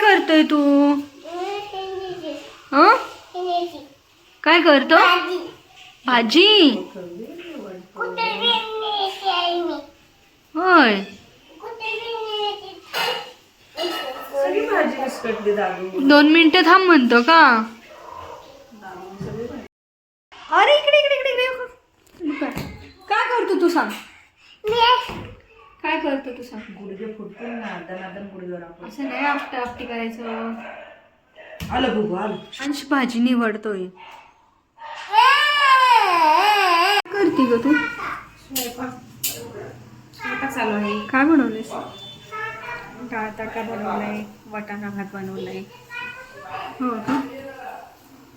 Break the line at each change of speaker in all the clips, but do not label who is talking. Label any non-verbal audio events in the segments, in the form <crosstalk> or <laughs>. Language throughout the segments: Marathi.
करतोय तू? हं? काय करतो? भाजी. होय. दोन मिनिटं थांब म्हणतो का? अरे इकडे इकडे इकडे काय करतो तू सांग. काय करतो तू सांग?
गुडघे फुटतील ना दनादन गुडघे आपण.
असं नाही आपटा आपटी करायचं.
आलं बघू आलं.
अंश भाजी निवडतोय. काय करते ग तू?
स्वयंपाक स्वयंपाक चालू आहे.
काय बनवलेस
डाळ तडका बनवलाय वाटाणा भात बनवलाय.
हो का?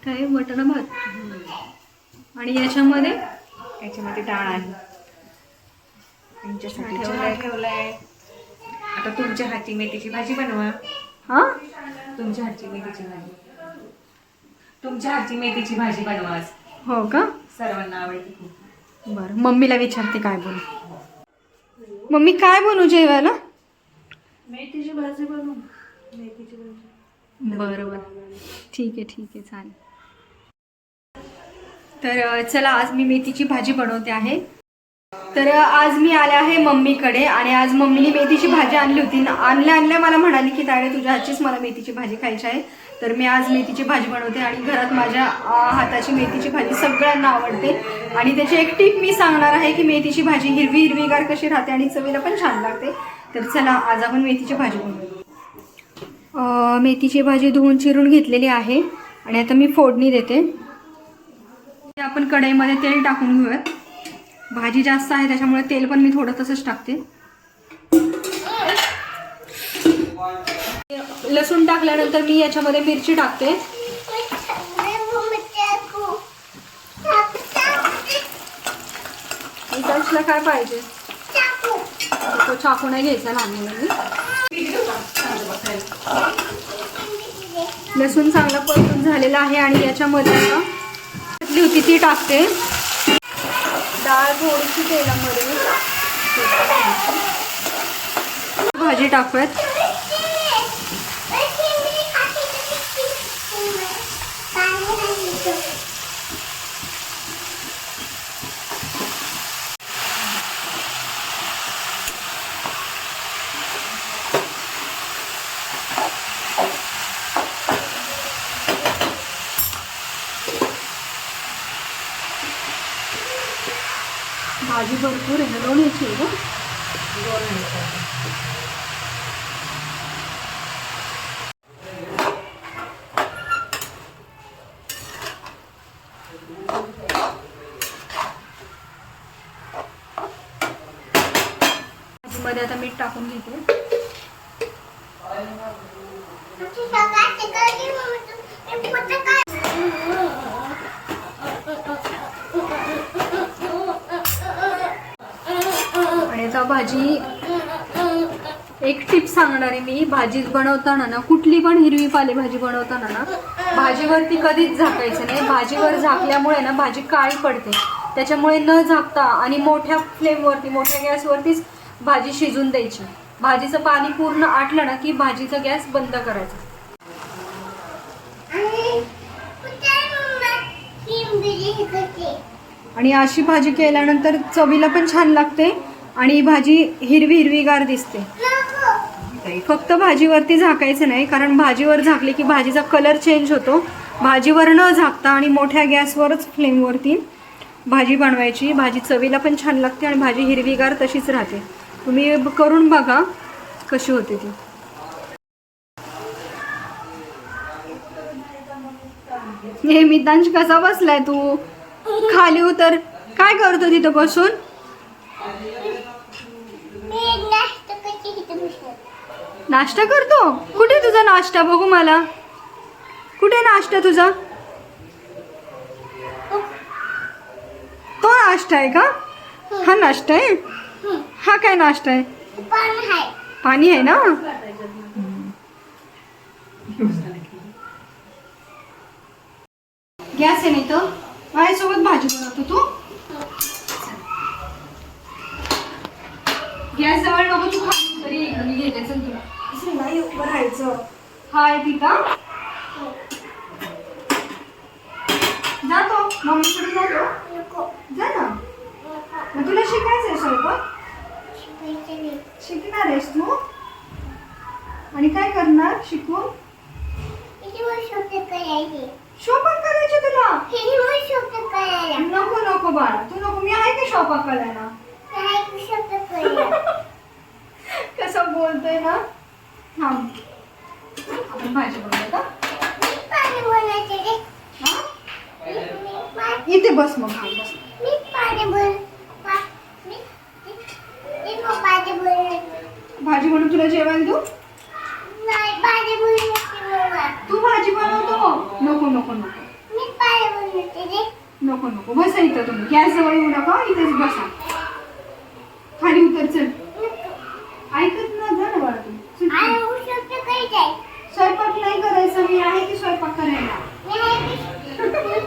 काय वटाणा भात. आणि याच्यामध्ये?
याच्यामध्ये डाळ आहे. त्यांच्यासाठी
ठेवलाय.
आता तुमच्या हाती मेथीची भाजी बनवा.
हा?
तुमच्या हातची मेथीची भाजी. तुमच्या हातची मेथीची भाजी बनवा आज.
हो का?
सर्वांना आवडते खूप
बरं मम्मीला विचारते काय बनू मम्मी काय बनवू जेवायला?
मेथीची भाजी बनवू. मेथीची भाजी.
बरं बरं ठीक आहे ठीक आहे चालेल. तर अ, चला आज मी मेथीची भाजी बनवते आहे. तर आज मी आले आहे मम्मीकडे आणि आज मम्मीने मेथीची भाजी आणली होती. आणल्या आणल्या मला म्हणाली की ताडे तुझ्या हातचीच मला मेथीची भाजी खायची आहे. तर मी आज मेथीची भाजी बनवते आणि घरात माझ्या हाताची मेथीची भाजी सगळ्यांना आवडते. आणि त्याची एक टीप मी सांगणार आहे की मेथीची भाजी हिरवी हिरवीगार कशी राहते आणि चवीला पण छान लागते. तर चला आज आपण मेथीची भाजी बनवू. मेथीची भाजी धुवून चिरून घेतलेली आहे आणि आता मी फोडणी देते. ते आपण कढईमध्ये तेल टाकून घेऊयात. भाजी जास्त आहे त्याच्यामुळे तेल पण मी थोडं तसंच टाकते. लसूण टाकल्यानंतर मी याच्यामध्ये मिरची टाकते. इकडच्या काय पाहिजे? तो चाकू नाही घ्यायचा लहान म्हणजे लसूण चांगला परतून झालेला आहे आणि याच्यामध्ये आता होती ती टाकते. डाळ थोडीशी तेलामध्ये भाजी टाकूयात. भाजी भरपूर आहे ना दोन याची आहे का भाजीमध्ये आता मीठ टाकून घेते. भाजी. एक टिप सांगणार आहे मी भाजी बनवताना ना कुठली पण हिरवी पालेभाजी बनवताना ना भाजीवरती कधीच झाकायचं नाही. भाजीवर झाकल्यामुळे ना भाजी काळी पडते. त्याच्यामुळे न झाकता आणि मोठ्या फ्लेमवरती मोठ्या गॅसवरतीच भाजी शिजून द्यायची. भाजीचं पाणी पूर्ण आटलं ना की भाजीचा गॅस बंद करायचा. आणि अशी भाजी केल्यानंतर चवीला पण छान लागते. आणि ही भाजी हिरवी हिरवीगार दिसते. फक्त भाजीवरती झाकायचं नाही कारण भाजीवर झाकली की भाजीचा कलर चेंज होतो. भाजीवर न झाकता आणि मोठ्या गॅसवरच फ्लेमवरती भाजी बनवायची. भाजी चवीला पण छान लागते आणि भाजी हिरवीगार तशीच राहते. तुम्ही करून बघा कशी होते ती. हे मितांश कसा बसलाय तू? खाली उतर. काय करतो तिथं बसून? नाश्ता करतो? कुठे तुझा नाश्ता? बघू मला. कुठे नाश्ता तुझा? तो नाश्ता आहे का? हा नाश्ता आहे? हा काय नाश्ता आहे? पाणी आहे. ना गॅस आहे नाही तर माझ्यासोबत भाजी बनवतो तू गॅस जवळ नको तू खाली तरी मी घेते चल तुला असं नाही उभं राहायचं हाय गीता जातो. मम्मीकडे जातो. जा ना. मग तुला शिकायचंय स्वयंपाक? शिकणार आहेस तू? आणि काय करणार शिकून? शॉपाक करायचे? तुला? नको नको बाळा. तू नको. मी आहे का शॉपाक करायला? <laughs> कसं बोलतोय ना? थांब. आपण भाजी बनवूया का? हा? इथे बस मग. हा बस भाजी बनवून तुला जेवण देऊ? तू भाजी बनवतो नको नको नको. नको नको. बसा इथं तुम्ही. गॅस जवळ येऊ नका. इथेच बसा. खाली उतर चल ऐकत ना जा ना बाळा तू चल, चल. स्वयंपाक नाही करायचा मी आहे की स्वयंपाक करायला स्वयंपाक करायला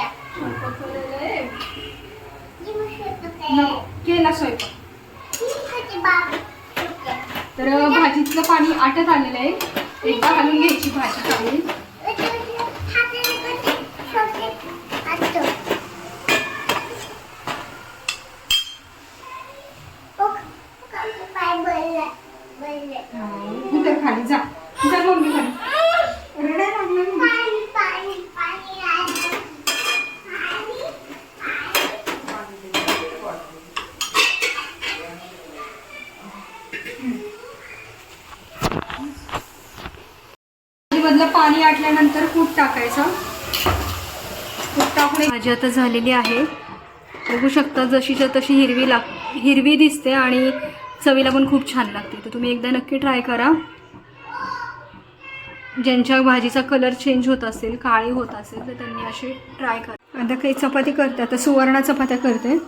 आहे. केला स्वयंपाक. तर भाजीतलं पाणी आटत आलेलं आहे. एकदा घालून घ्यायची भाजी चांगली हा, उतर खाली जा जा मम्मी खाली रडायला लागलं ना. मधलं पाणी आटल्यानंतर टाकायचं टाकून भाजी आता झालेली आहे. बघू शकता जशीच्या तशी हिरवी लाग हिरवी दिसते आणि चवीला पण खूप छान लागते. तर तुम्ही एकदा नक्की ट्राय करा. ज्यांच्या भाजीचा कलर चेंज होत असेल काळी होत असेल तर त्यांनी असे ट्राय करा. आता काही चपाती करते. आता सुवर्ण चपात्या करते.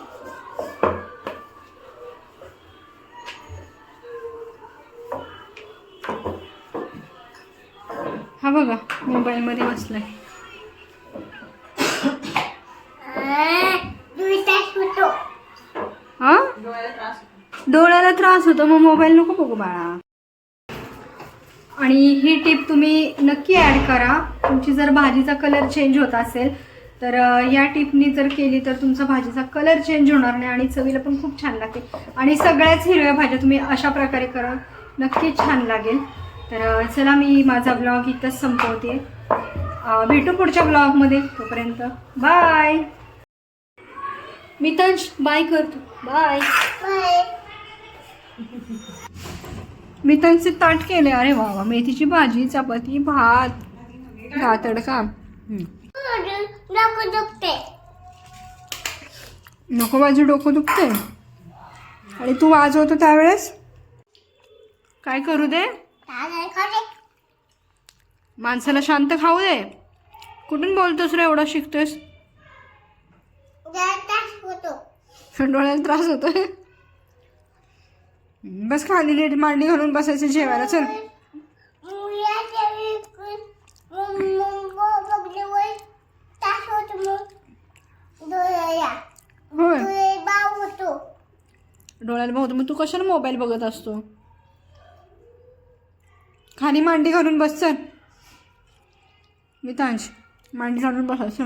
हा बघा मोबाईलमध्ये बसलाय. हा? डोळ्याला त्रास होतो मग मोबाईल नको बघू बाळा. आणि ही टीप तुम्ही नक्की ॲड करा. तुमची जर भाजीचा कलर चेंज होत असेल तर या टिपनी जर केली तर तुमचा भाजीचा कलर चेंज होणार नाही आणि चवीला पण खूप छान लागते आणि सगळ्याच हिरव्या भाज्या तुम्ही अशा प्रकारे करा. नक्कीच छान लागेल. तर चला मी माझा ब्लॉग इथंच संपवते. भेटू पुढच्या ब्लॉगमध्ये तोपर्यंत बाय मितंश बाय करतो. बाय मी त्यांचे ताट केले. अरे वा वा. मेथीची भाजी चपाती भात तडका. नको माझे डोकं दुखते आणि तू वाजवतो त्यावेळेस? काय करू दे? माणसाला शांत खाऊ दे. कुठून बोलतोस रे एवढा शिकतोयस? डोळ्याला त्रास होतोय. बस खाली नीट मांडी घालून बसायचं जेवायला. चल. होय. डोळ्याला भाऊ मग तू कशाला मोबाईल बघत असतो? खाली मांडी घालून बस मी मितांश मांडी घालून बसायचं